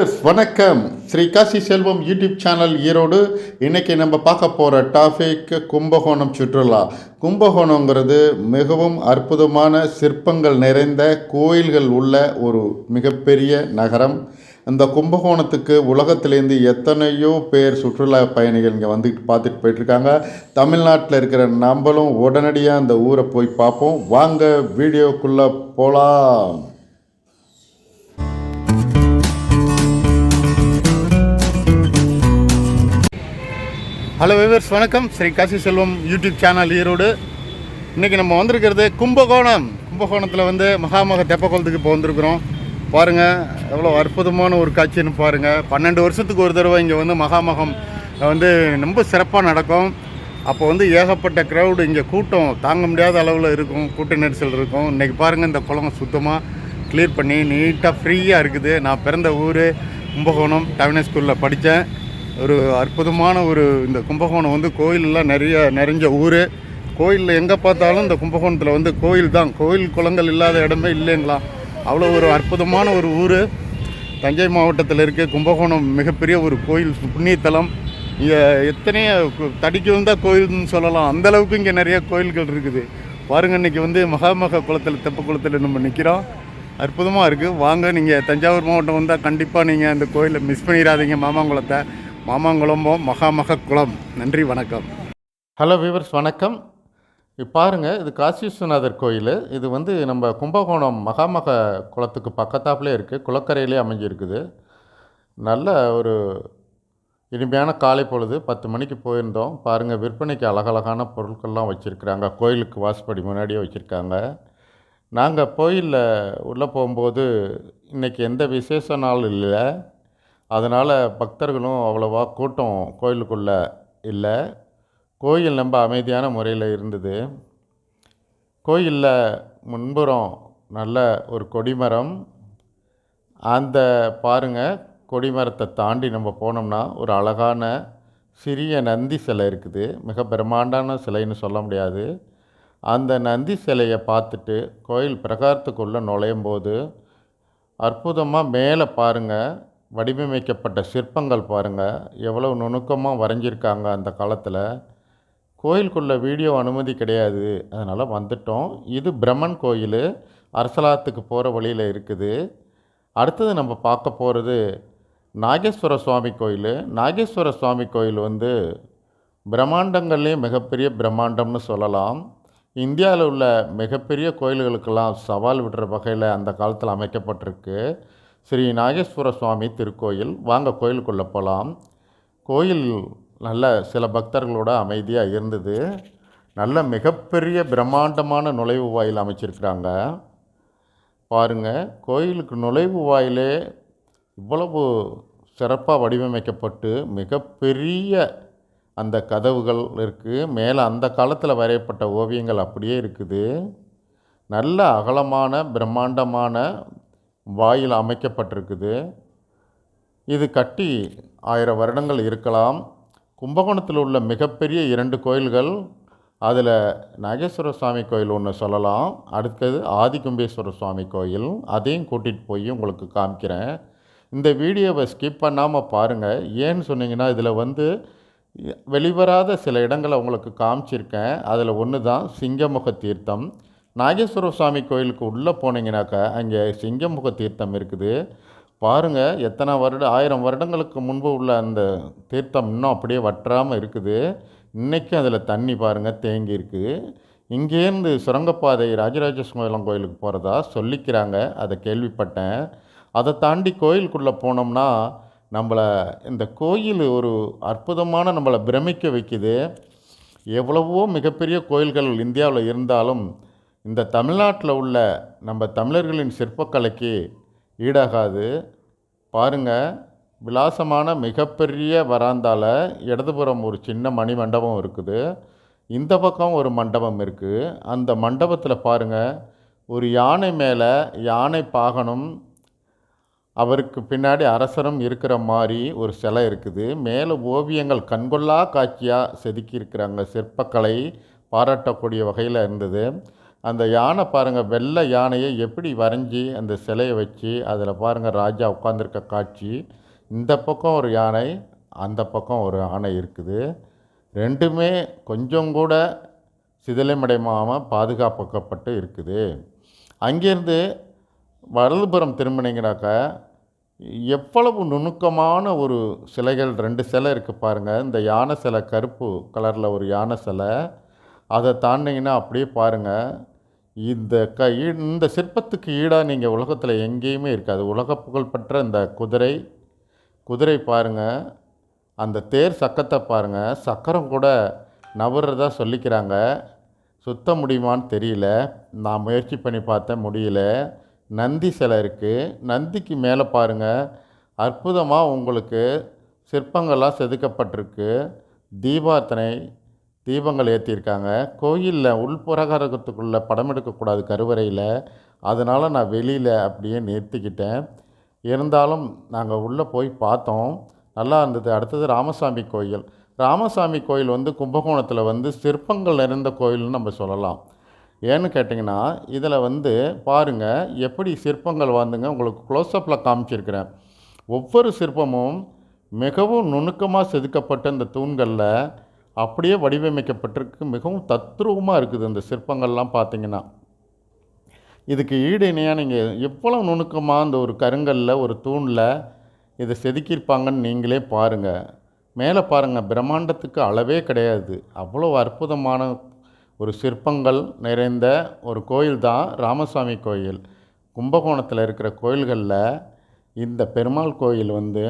வணக்கம். Sri Kasi Selvam YouTube channel Erode. இன்றைக்கி நம்ம பார்க்க போகிற டாபிக் கும்பகோணம் சுற்றுலா. கும்பகோணங்கிறது மிகவும் அற்புதமான சிற்பங்கள் நிறைந்த கோயில்கள் உள்ள ஒரு மிகப்பெரிய நகரம். இந்த கும்பகோணத்துக்கு உலகத்திலேருந்து எத்தனையோ பேர் சுற்றுலா பயணிகள் இங்கே வந்துட்டு பார்த்துட்டு போயிட்டுருக்காங்க. தமிழ்நாட்டில் இருக்கிற நம்மளும் உடனடியாக அந்த ஊரை போய் பார்ப்போம். வாங்க வீடியோக்குள்ளே போகலாம் ஹலோ விவர்ஸ் வணக்கம். Sri Kasi Selvam YouTube channel Erode. இன்றைக்கி நம்ம வந்திருக்கிறது கும்பகோணம். கும்பகோணத்தில் வந்து மகாமக தெப்பக்குளத்துக்கு இப்போ வந்திருக்கிறோம். பாருங்கள் எவ்வளோ அற்புதமான ஒரு காட்சின்னு பாருங்கள் பன்னெண்டு வருஷத்துக்கு ஒரு தடவை இங்கே வந்து மகாமகம் வந்து ரொம்ப சிறப்பாக நடக்கும். அப்போ வந்து ஏகப்பட்ட க்ரௌடு இங்கே கூட்டம் தாங்க முடியாத அளவில் இருக்கும். கூட்ட நெரிசல் இருக்கும். இன்றைக்கி பாருங்கள் இந்த குளம் சுத்தமாக க்ளியர் பண்ணி நீட்டாக ஃப்ரீயாக இருக்குது. நான் பிறந்த ஊர் கும்பகோணம். டவுனே ஸ்கூலில் படித்தேன் ஒரு அற்புதமான ஒரு இந்த கும்பகோணம் வந்து கோயிலெலாம் நிறைய நிறைஞ்ச ஊர். கோயிலில் எங்கே பார்த்தாலும் இந்த கும்பகோணத்தில் வந்து கோயில் தான். கோயில் குளங்கள் இல்லாத இடமே இல்லைங்களா? அவ்வளோ ஒரு அற்புதமான ஒரு ஊர். தஞ்சை மாவட்டத்தில் இருக்க. கும்பகோணம் மிகப்பெரிய ஒரு கோயில் புண்ணியத்தலம். இங்கே எத்தனையோ தடிக்கு வந்தால் கோயில்னு சொல்லலாம். அந்தளவுக்கு இங்கே நிறைய கோயில்கள் இருக்குது. பாருங்க இன்றைக்கி வந்து மகாமக குளத்தில் தெப்ப குளத்தில் நம்ம நிற்கிறோம் அற்புதமாக இருக்குது வாங்க நீங்கள் தஞ்சாவூர் மாவட்டம் வந்தால் கண்டிப்பாக நீங்கள் அந்த கோயிலை மிஸ் பண்ணிடாதீங்க மாமாங்குளத்தை. மாமாங்குளமோ மகாமக குளம் நன்றி வணக்கம். ஹலோ வியூவர்ஸ் வணக்கம். பாருங்கள் இது காசி விஸ்வநாதர் கோயில். இது வந்து நம்ம கும்பகோணம் மகாமக குளத்துக்கு பக்கத்தாப்புலே இருக்குது குளக்கரையிலே அமைஞ்சிருக்குது. நல்ல ஒரு இனிமையான காலை பொழுது. பத்து மணிக்கு போயிருந்தோம். பாருங்கள் விற்பனைக்கு அழகழகான பொருட்கள்லாம் வச்சுருக்குறாங்க. கோயிலுக்கு வாசப்படி முன்னாடியே வச்சுருக்காங்க. நாங்கள் கோயிலில் உள்ளே போகும்போது இன்றைக்கி எந்த விசேஷ நாள் இல்லை. அதனால் பக்தர்களும் அவ்வளோவா கூட்டம் கோயிலுக்குள்ளே இல்லை. கோயில் ரொம்ப அமைதியான முறையில் இருந்தது. கோயிலில் முன்புறம் நல்ல ஒரு கொடிமரம். அந்த பாருங்க கொடிமரத்தை தாண்டி நம்ம போனோம்னா ஒரு அழகான சிறிய நந்தி சிலை இருக்குது. மிக பிரம்மாண்டான சிலைன்னு சொல்ல முடியாது. அந்த நந்தி சிலையை பார்த்துட்டு கோயில் பிரகாரத்துக்குள்ளே நுழையும் போது அற்புதமாக மேலே பாருங்கள் வடிவமைக்கப்பட்ட சிற்பங்கள் பாருங்கள் எவ்வளோ நுணுக்கமாக வரைஞ்சிருக்காங்க அந்த காலத்தில். கோயிலுக்குள்ளே வீடியோ அனுமதி கிடையாது. அதனால் வந்துட்டோம். இது பிரம்மன் கோயில். அரசலாத்துக்கு போகிற வழியில் இருக்குது. அடுத்தது நம்ம பார்க்க போகிறது நாகேஸ்வர சுவாமி கோயில். நாகேஸ்வர சுவாமி கோயில் வந்து பிரம்மாண்டங்கள்லேயும் மிகப்பெரிய பிரம்மாண்டம்னு சொல்லலாம். இந்தியாவில் உள்ள மிகப்பெரிய கோயில்களுக்கெல்லாம் சவால் விடுற வகையில் அந்த காலத்தில் அமைக்கப்பட்டிருக்கு. ஸ்ரீ நாகேஸ்வர சுவாமி திருக்கோயில். வாங்க கோயிலுக்குள்ளே போகலாம் கோயில் நல்ல சில பக்தர்களோட அமைதியாக இருந்தது. நல்ல மிகப்பெரிய பிரம்மாண்டமான நுழைவு வாயில் அமைச்சிருக்கிறாங்க. பாருங்கள் கோயிலுக்கு நுழைவு வாயிலே இவ்வளவு சிறப்பாக வடிவமைக்கப்பட்டு மிகப்பெரிய அந்த கதவுகள் இருக்குது மேலே அந்த காலத்தில் வரையப்பட்ட ஓவியங்கள் அப்படியே இருக்குது. நல்ல அகலமான பிரம்மாண்டமான வாயில் அமைக்கப்பட்டிருக்குது. இது கட்டி ஆயிரம் வருடங்கள் இருக்கலாம். கும்பகோணத்தில் உள்ள மிகப்பெரிய இரண்டு கோயில்கள் அதில் நாகேஸ்வர சுவாமி கோயில் ஒன்று சொல்லலாம். அடுத்தது ஆதிகும்பேஸ்வர சுவாமி கோயில். அதையும் கூட்டிகிட்டு போய் உங்களுக்கு காமிக்கிறேன். இந்த வீடியோவை ஸ்கிப் பண்ணாமல் பாருங்கள் ஏன்னு சொன்னீங்கன்னா இதில் வந்து வெளிவராத சில இடங்களை உங்களுக்கு காமிச்சிருக்கேன். அதில் ஒன்று தான் சிங்கமுக தீர்த்தம். நாகேஸ்வர சுவாமி கோயிலுக்கு உள்ளே போனீங்கனாக்கா அங்கே சிங்கமுக தீர்த்தம் இருக்குது. பாருங்கள் எத்தனை வருடம் ஆயிரம் வருடங்களுக்கு முன்பு உள்ள அந்த தீர்த்தம் இன்னும் அப்படியே வற்றாமல் இருக்குது. இன்றைக்கும் அதில் தண்ணி பாருங்கள் தேங்கி இருக்குது இங்கேருந்து சுரங்கப்பாதை ராஜராஜ சோழம் கோயிலுக்கு போகிறதா சொல்லிக்கிறாங்க. அதை கேள்விப்பட்டேன். அதை தாண்டி கோயிலுக்குள்ளே போனோம்னா நம்மளை இந்த கோயில் ஒரு அற்புதமான நம்மளை பிரமிக்க வைக்குது. எவ்வளவோ மிகப்பெரிய கோயில்கள் இந்தியாவில் இருந்தாலும் இந்த தமிழ்நாட்டில் உள்ள நம்ம தமிழர்களின் சிற்பக்கலைக்கு ஈடாகாது. பாருங்கள் விலாசமான மிகப்பெரிய வராந்தால் இடதுபுறம் ஒரு சின்ன மணி மண்டபம் இருக்குது. இந்த பக்கம் ஒரு மண்டபம் இருக்குது அந்த மண்டபத்தில் பாருங்கள் ஒரு யானை மேலே யானை பாகனும் அவருக்கு பின்னாடி அரசரும் இருக்கிற மாதிரி ஒரு சிலை இருக்குது. மேலே ஓவியங்கள் கண்கொள்ளா காட்சியாக செதுக்கியிருக்கிறாங்க. சிற்பக்கலை பாராட்டக்கூடிய வகையில் இருந்தது. அந்த யானை பாருங்கள் வெள்ளை யானையை எப்படி வரைஞ்சி அந்த சிலையை வச்சு அதில் பாருங்கள் ராஜா உட்காந்துருக்க காட்சி. இந்த பக்கம் ஒரு யானை அந்த பக்கம் ஒரு யானை இருக்குது. ரெண்டுமே கொஞ்சம் கூட சிதிலமடையாமல் பாதுகாப்பக்கப்பட்டு இருக்குது. அங்கேருந்து வலதுபுறம் திரும்பினீங்கனாக்கா எவ்வளவு நுணுக்கமான ஒரு சிலைகள் ரெண்டு சிலை இருக்குது பாருங்கள் இந்த யானை சிலை கருப்பு கலரில் ஒரு யானை சிலை. அதை தாண்டிங்கன்னா அப்படியே பாருங்கள் இந்த க ஈ- இந்த சிற்பத்துக்கு ஈடாக நீங்கள் உலகத்தில் எங்கேயுமே இருக்காது. உலக புகழ்பெற்ற இந்த குதிரை குதிரை பாருங்கள் அந்த தேர் சக்கத்தை பாருங்கள் சக்கரம் கூட நவர்றதா சொல்லிக்கிறாங்க. சுத்த முடியுமான்னு தெரியல. நான் முயற்சி பண்ணி பார்த்தேன் முடியல. நந்தி சிலை இருக்குது நந்திக்கு மேலே பாருங்கள் அற்புதமாக உங்களுக்கு சிற்பங்கள்லாம் செதுக்கப்பட்டிருக்கு. தீபார்த்தனை தீபங்கள் ஏற்றியிருக்காங்க கோயிலில் உள்புறகரகத்துக்குள்ளே படம் எடுக்கக்கூடாது கருவறையில். அதனால் நான் வெளியில் அப்படியே நிறுத்திக்கிட்டேன். இருந்தாலும் நாங்கள் உள்ளே போய் பார்த்தோம். நல்லா இருந்தது. அடுத்தது ராமசாமி கோயில். ராமசாமி கோயில் வந்து கும்பகோணத்தில் வந்து சிற்பங்கள் நிறைந்த கோயில்னு நம்ம சொல்லலாம். ஏன்னு கேட்டிங்கன்னா இதில் வந்து பாருங்கள் எப்படி சிற்பங்கள் வந்துங்க உங்களுக்கு க்ளோஸ்அப்பில் காமிச்சிருக்கிறேன். ஒவ்வொரு சிற்பமும் மிகவும் நுணுக்கமாக செதுக்கப்பட்ட இந்த தூண்களில் அப்படியே வடிவமைக்கப்பட்டிருக்கு. மிகவும் தத்ரூபமாக இருக்குது இந்த சிற்பங்கள்லாம் பார்த்தீங்கன்னா. இதுக்கு ஈடு இணையாக நீங்கள் எவ்வளோ நுணுக்கமாக அந்த ஒரு கருங்கல்ல ஒரு தூணில் இதை செதுக்கியிருப்பாங்கன்னு நீங்களே பாருங்கள் மேலே பாருங்கள் பிரம்மாண்டத்துக்கு அளவே கிடையாது. அவ்வளோ அற்புதமான ஒரு சிற்பங்கள் நிறைந்த ஒரு கோயில் தான் ராமசாமி கோயில். கும்பகோணத்தில் இருக்கிற கோயில்களில் இந்த பெருமாள் கோயில் வந்து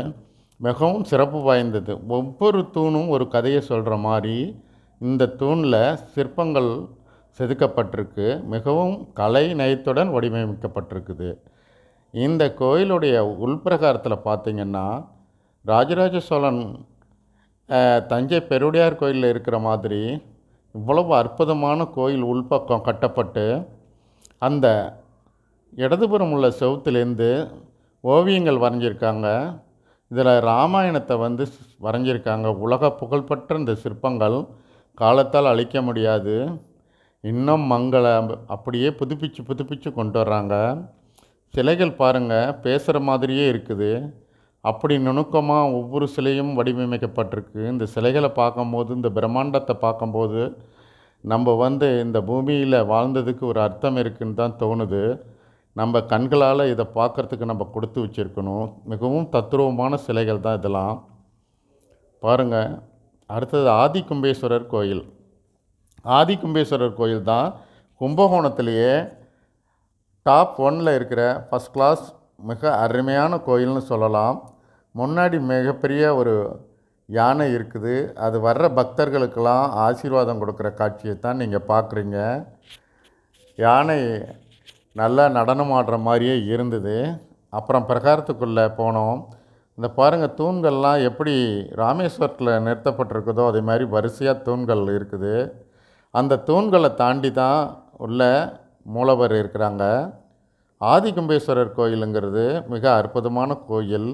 மிகவும் சிறப்பு வாய்ந்தது. ஒவ்வொரு தூணும் ஒரு கதையை சொல்கிற மாதிரி இந்த தூணில் சிற்பங்கள் செதுக்கப்பட்டிருக்கு. மிகவும் கலை நயத்துடன் வடிவமைக்கப்பட்டிருக்குது. இந்த கோயிலுடைய உள்பிரகாரத்தில் பார்த்திங்கன்னா ராஜராஜ சோழன் தஞ்சை பெருவுடையார் கோயிலில் இருக்கிற மாதிரி இவ்வளவு அற்புதமான கோயில் உள்பக்கம் கட்டப்பட்டு அந்த இடதுபுறம் உள்ள செவுத்துலேருந்து ஓவியங்கள் வரைஞ்சிருக்காங்க. இதில் ராமாயணத்தை வந்து வரைஞ்சிருக்காங்க. உலக புகழ்பெற்ற இந்த சிற்பங்கள் காலத்தால் அழிக்க முடியாது. இன்னும் மங்கள அப்படியே புதுப்பிச்சு புதுப்பிச்சு கொண்டு வர்றாங்க. சிலைகள் பாருங்கள் பேசுகிற மாதிரியே இருக்குது. அப்படி நுணுக்கமாக ஒவ்வொரு சிலையும் வடிவமைக்கப்பட்டிருக்கு. இந்த சிலைகளை பார்க்கும்போது இந்த பிரம்மாண்டத்தை பார்க்கும்போது நம்ம வந்து இந்த பூமியில் வாழ்ந்ததுக்கு ஒரு அர்த்தம் இருக்குன்னு தான் தோணுது. நம்ம கண்களால் இதை பார்க்கறதுக்கு நம்ம கொடுத்து வச்சுருக்கணும். மிகவும் தத்ரூபமான சிலைகள் தான் இதெல்லாம். பாருங்கள் அடுத்தது ஆதி கும்பேஸ்வரர் கோயில். ஆதி கும்பேஸ்வரர் கோயில் தான் கும்பகோணத்திலேயே டாப் ஒன்னில் இருக்கிற ஃபஸ்ட் கிளாஸ் மிக அருமையான கோயில்னு சொல்லலாம். முன்னாடி மிகப்பெரிய ஒரு யானை இருக்குது. அது வர்ற பக்தர்களுக்கெல்லாம் ஆசீர்வாதம் கொடுக்குற காட்சியை தான் நீங்கள் பார்க்குறீங்க. யானை நல்லா நடனம் ஆடுற மாதிரியே இருந்தது. அப்புறம் பிரகாரத்துக்குள்ளே போனோம். இந்த பாருங்கள் தூண்கள்லாம் எப்படி ராமேஸ்வரத்தில் நிறுத்தப்பட்டிருக்குதோ அதே மாதிரி வரிசையாக தூண்கள் இருக்குது. அந்த தூண்களை தாண்டி தான் உள்ள மூலவர் இருக்கிறாங்க. ஆதிகும்பேஸ்வரர் கோயிலுங்கிறது மிக அற்புதமான கோயில்.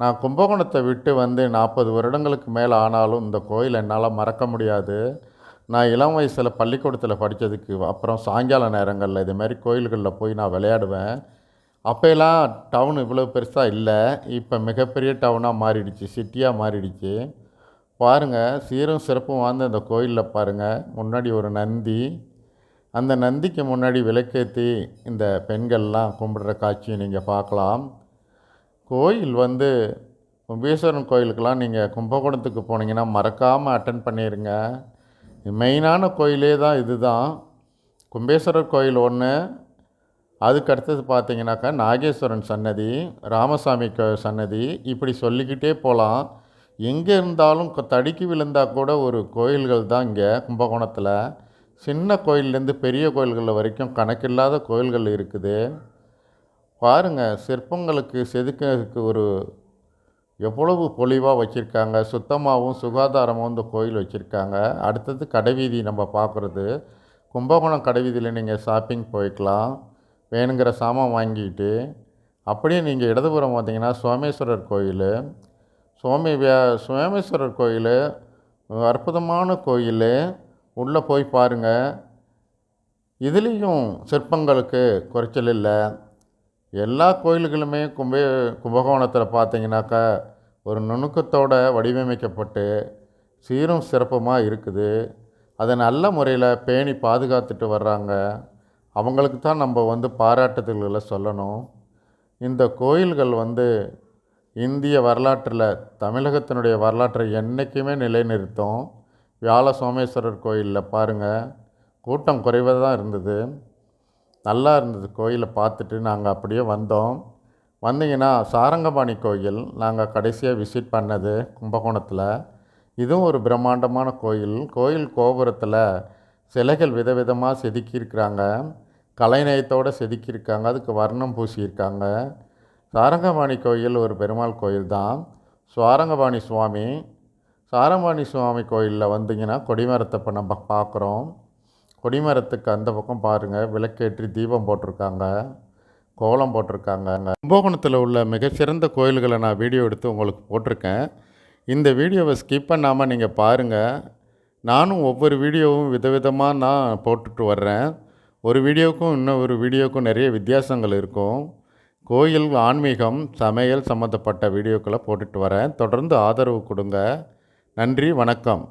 நான் கும்பகோணத்தை விட்டு வந்து நாற்பது வருடங்களுக்கு மேலே ஆனாலும் இந்த கோயில் என்னால் மறக்க முடியாது. நான் இளம் வயசில் பள்ளிக்கூடத்தில் படித்ததுக்கு அப்புறம் சாயங்கால நேரங்களில் இது மாதிரி கோயில்களில் போய் நான் விளையாடுவேன். அப்போலாம் டவுன் இவ்வளோ பெருசாக இல்லை. இப்போ மிகப்பெரிய டவுனாக மாறிடுச்சு சிட்டியாக மாறிடுச்சு. பாருங்கள் சீரும் சிறப்பும் வாழ்ந்த அந்த கோயிலில் பாருங்கள் முன்னாடி ஒரு நந்தி. அந்த நந்திக்கு முன்னாடி விளக்கேற்றி இந்த பெண்கள்லாம் கும்பிடுற காட்சியை நீங்கள் பார்க்கலாம். கோயில் வந்து கும்பேஸ்வரன் கோயிலுக்கெல்லாம் நீங்கள் கும்பகோணத்துக்கு போனீங்கன்னா மறக்காமல் அட்டன் பண்ணிடுங்க மெயினான கோயிலே தான் இதுதான். கும்பேஸ்வரர் கோயில் ஒன்று அதுக்கு அடுத்தது பார்த்தீங்கன்னாக்கா நாகேஸ்வரன் சன்னதி ராமசாமி கோ சன்னதி இப்படி சொல்லிக்கிட்டே போகலாம் எங்கே இருந்தாலும் தடுக்கி விழுந்தால் கூட ஒரு கோயில்கள் தான் இங்கே கும்பகோணத்தில். சின்ன கோயில்லேருந்து பெரிய கோயில்கள் வரைக்கும் கணக்கில்லாத கோயில்கள் இருக்குது. பாருங்கள் சிற்பங்களுக்கு செதுக்கிறதுக்கு ஒரு எவ்வளவு பொலிவாக வச்சுருக்காங்க சுத்தமாகவும் சுகாதாரமாகவும் இந்த கோயில் வச்சுருக்காங்க. அடுத்தது கடைவீதி நம்ம பார்க்குறது கும்பகோணம் கடைவீதியில் நீங்கள் ஷாப்பிங் போய்க்கலாம். வேணுங்கிற சாமான் வாங்கிட்டு அப்படியே நீங்கள் இடதுபுறம் பார்த்தீங்கன்னா சோமேஸ்வரர் கோயில். சுவாமி வியா சோமேஸ்வரர் கோயில் அற்புதமான கோயில். உள்ளே போய் பாருங்கள் இதுலேயும் சிற்பங்களுக்கு குறைச்சல் இல்லை. எல்லா கோயில்களுமே கும்பே கும்பகோணத்தில் பார்த்தீங்கன்னாக்கா ஒரு நுணுக்கத்தோட வடிவமைக்கப்பட்டு சீரும் சிறப்புமாக இருக்குது. அதை நல்ல முறையில் பேணி பாதுகாத்துட்டு வர்றாங்க. அவங்களுக்கு தான் நம்ம வந்து பாராட்டுதல்களை சொல்லணும். இந்த கோயில்கள் வந்து இந்திய வரலாற்றில் தமிழகத்தினுடைய வரலாற்றை என்றைக்குமே நிலைநிறுத்தும். வியாழ சோமேஸ்வரர் கோயிலில் பாருங்கள் கூட்டம் குறைவாக தான் இருந்தது. நல்லா இருந்தது கோயிலை பார்த்துட்டு நாங்கள் அப்படியே வந்தோம். வந்தீங்கன்னா சாரங்கபாணி கோயில் நாங்கள் கடைசியாக விசிட் பண்ணது கும்பகோணத்தில். இதுவும் ஒரு பிரம்மாண்டமான கோயில். கோயில் கோபுரத்தில் சிலைகள் விதவிதமாக செதுக்கியிருக்கிறாங்க. கலைநயத்தோடு செதுக்கியிருக்காங்க. அதுக்கு வர்ணம் பூசியிருக்காங்க. சாரங்கபாணி கோயில் ஒரு பெருமாள் கோயில் தான் சுவாரங்கபாணி சுவாமி சாரங்கபாணி சுவாமி கோயிலில் வந்தீங்கன்னா கொடிமரத்தை இப்போ நம்ம பார்க்குறோம் கொடிமரத்துக்கு அந்த பக்கம் பாருங்கள் விளக்கேற்றி தீபம் போட்டிருக்காங்க. கோலம் போட்டிருக்காங்க. கும்பகோணத்தில் உள்ள மிகச்சிறந்த கோயில்களை நான் வீடியோ எடுத்து உங்களுக்கு போட்டிருக்கேன். இந்த வீடியோவை ஸ்கிப் பண்ணாமல் நீங்கள் பாருங்கள் நானும் ஒவ்வொரு வீடியோவும் விதவிதமாக நான் போட்டுட்டு வர்றேன். ஒரு வீடியோவுக்கும் இன்னொரு வீடியோவுக்கும் நிறைய வித்தியாசங்கள் இருக்கும். கோயில் ஆன்மீகம் சமையல் சம்மந்தப்பட்ட வீடியோக்களை போட்டுட்டு வரேன். தொடர்ந்து ஆதரவு கொடுங்க. நன்றி வணக்கம்.